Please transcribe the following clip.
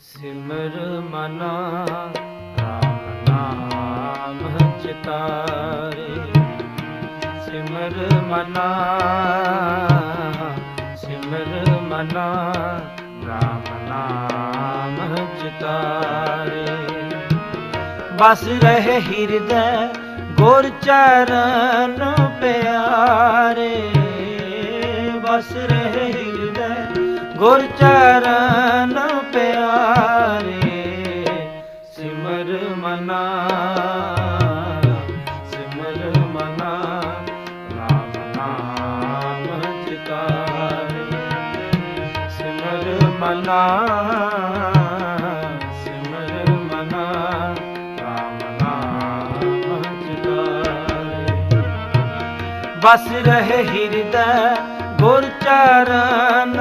ਸਿਮਰ ਮਨਾ, ਰਾਮ ਨਾਮ ਚਿਤਾਰੇ। ਸਿਮਰ ਮਨਾ ਸਿਮਰ ਮਨਾ, ਰਾਮ ਨਾਮ ਚਿਤਾਰੇ। ਬਸ ਰਹੇ ਹਿਰਦੈ ਗੁਰ ਚਰਨ ਪਿਆਰੇ। ਬਸ ਰਹੇ ਹਿਰਦੈ ਗੁਰ ਚਰਨ ਮਨਾ, ਸਿਮਰ ਮਨਾ, ਰਾਮ ਨਾਮ ਚਿਤਾਰੇ। ਸਿਮਰ ਮਨਾ ਸਿਮਰ ਮਨਾ, ਰਾਮ ਨਾਮ ਚਿਤਾਰੇ। ਬਸ ਰਹੇ ਹਿਰਦੈ ਗੁਰ ਚਰਨ